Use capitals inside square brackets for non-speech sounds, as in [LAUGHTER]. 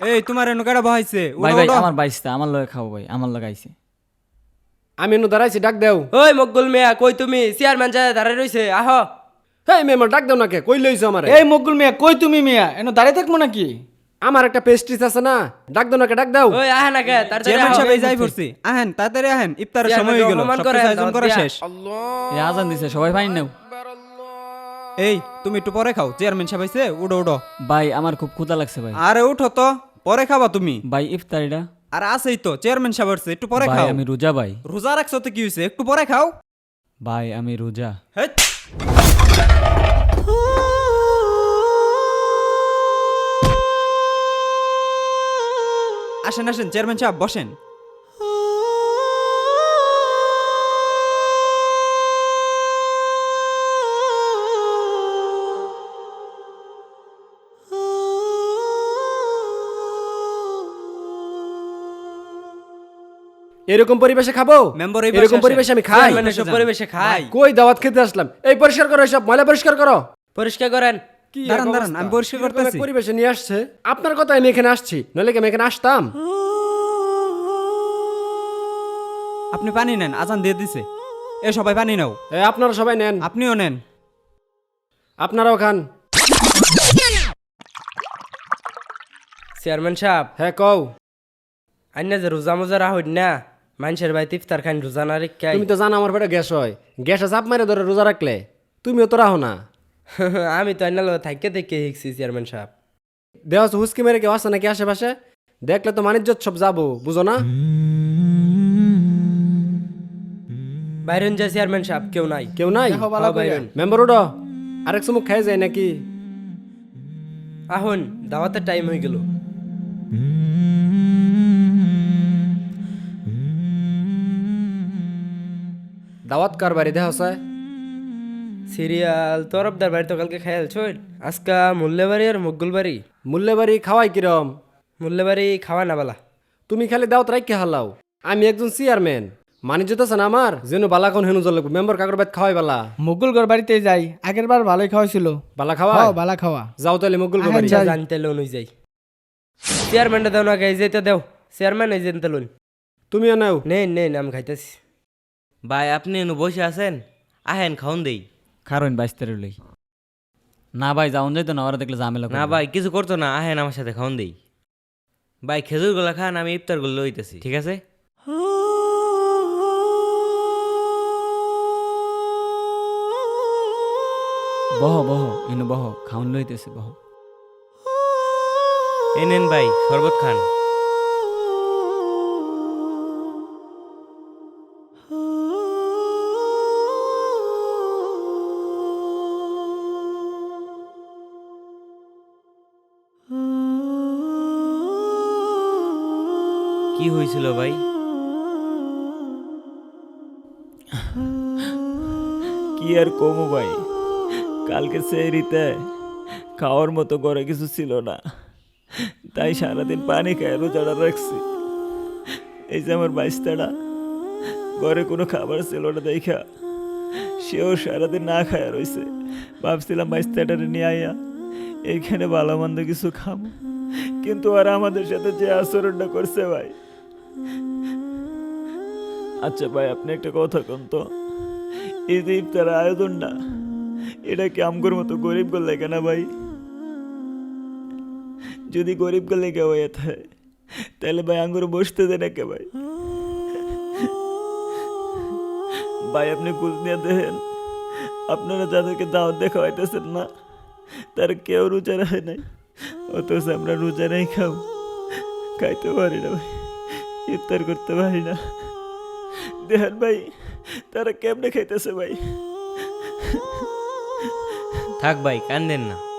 এই তোমার এনো কেডা বহাইছে? ভাই ভাই আমার বাইশটা আমার লগে খাও ভাই আমার লগে আইছে। আমি এনে দাঁড়াইছি ডাক দেও। ওই মকগুল মিয়া কই তুমি? চেয়ারম্যান যায় দাঁড়ায় রইছে আহ। হেই মেম্বার ডাক দেও নাকে কই লইছো আমারে? এই মকগুল মিয়া কই তুমি মিয়া? এনে দাঁড়িয়ে থাকব নাকি? আমার একটা পেস্ট্রিজ আছে না ডাক দেও নাকে ডাক দাও। ওই আহ না কে তার চেয়ারম্যান সাহেব এই যাই পড়ছি। আহেন তাড়াতাড়ি আহেন ইফতারের সময় হয়ে গেল সব কিছু আয়োজন করা। শেষ। এই আজান দিছে সবাই পানি নেও। এই তুমি একটু পরে খাও চেয়ারম্যান সাহেব আইছে উঠো উঠো। ভাই আমার খুব ক্ষুধা লাগছে ভাই। আরে উঠো তো। পরে খাবা তুমি। ভাই ইফতারিটা? আর আছেই তো চেয়ারম্যান সাহেব আসছে একটু পরে ভাই খাও। আমি রোজা ভাই। রোজা রাখছো তো কি হয়েছে একটু পরে খাও। ভাই আমি রোজা। হেৎ। আসেন আসেন চেয়ারম্যান সাহেব বসেন। এরকম পরিবেশে খাব? মেম্বার এরকম পরিবেশে আমি খাই। এসব পরিবেশে খাই। কই দাওয়াত খেতে আসলাম? এই পরিষ্কার করো সব ময়লা পরিষ্কার করো। পরিষ্কার করেন। কি দাঁড়ান, দাঁড়ান, আমি পরিষ্কার করতেছি। পরিবেশে নিয়ে আসছে? আপনার কথা আমি এখানে আসছি নইলে কি আমি এখানে আসতাম? আপনি পানি নেন আজান দিয়ে দিছে। এ সবাই পানি নাও। এ, আপনারা সবাই নেন। আপনিও নেন। আপনারাও খান। চেয়ারম্যান সাহেব। হ্যাঁ কও। আইনা যে রোজা মোজা রাহুন না। মানুষের বাড়িতে ইফতার খান রোজা না রেখাই তুমি তো জানো আমার পেটে গ্যাস হয়। গ্যাসে চাপ মারে ধরে রোজা রাখলে তুমিও তো রাহো না। [LAUGHS] আমি তো আইনা লোক থাকতে দেখে শিখছি চেয়ারম্যান সাহেব। দেহ হুসকি মেরে কেউ আসছে নাকি আশেপাশে? দেখলে তো বাণিজ্য সব যাব বুঝো না? বাইরন যায় চেয়ারম্যান সাহেব কেউ নাই। কেউ নাই? মেম্বার উঠো। আরেক সমুখ খাই যায় নাকি? আহুন দাওয়াতের টাইম হয়ে গেল। দাওয়াত কার বাড়ি দেহ আছে সিরিয়াল তরফদার বাড়ি তো কালকে খেয়াল ছয় আজকা মূল্যবাড়ি আর মকগুল বাড়ি মূল্যে বাড়ি খাওয়াই কিরম? মূল্যবাড়ি খাওয়া না বালা। তুমি খালি দাওয়াত রাখকে হালাও। আমি একজন চেয়ারম্যান। তো আছে না আমার? যেন বালাখন হেনু জল মেম্বার কাকর বাদ খাওয়াই বালা। মুকুল ঘর বাড়িতে যাই। আগের বার ভালোই খাওয়াইছিল। বালা খাওয়া খাও বালা খাওয়া। যাও তাহলে মুগুল আহেন বাড়ি। যাই। জানতে লোন হয়ে যাই। চেয়ারম্যানটা দেও না গাই যেতে দেও। চেয়ারম্যান এই জানতে লোন। তুমিও নাও। নেই নেই আমি খাইতেছি। ভাই আপনি এনু বসে আছেন? আহেন খাওন দেই। খারোইন বাইশ তেরো লই। না ভাই যাওন যাইতো না ওরা দেখলে ঝামেলা না ভাই কিছু করতো না আহেন আমার সাথে খাওন দেই। ভাই খেজুরগুলা খান আমি ইফতারগুলো লইতেছি ঠিক আছে? বহ বহ এনু বহ খাউন লইতেছে বহ। এই নেন ভাই শরবত খান। কি হয়েছিল ভাই? কি আর কমু ভাই? কালকে সেরিতে খাওয়ার মতো ঘরে কিছু ছিল না। তাই সারাদিন পানি খায় রোজাটা রাখছি। এই যে আমার বাইস্তাটা ঘরে কোনো খাবার ছিল না দেখা সেও সারাদিন না খায় রইছে। ভাবছিলাম বাইস্তাটারে নিয়ে আইয়া এইখানে ভালো মন্দ কিছু খাব কিন্তু আর আমাদের সাথে যে আচরণটা করছে ভাই আচ্ছা ভাই, আপনি একটা কথা কোন তো। এই যে ইফতার আয়োজন না এটা কি আমগর মতো গরিব করলে কেন ভাই? যদি গরিব করলে কেউ থাকে তাহলে ভাই আঙ্গুর বসতে দেয় না কে ভাই। ভাই, আপনি খোঁজ নিয়ে দেখেন, আপনারা যাদেরকে দাওয়াত দেখা হইতেছেন না, তার কেউ রোজা রাখে নাই, অথচ আমরা রোজা নাই খাও খাইতে পারি না ভাই। ইফতার করতে পারি না। দেহান ভাই তারা কেমনে খাইতেছে ভাই? থাক ভাই কান্দেন না।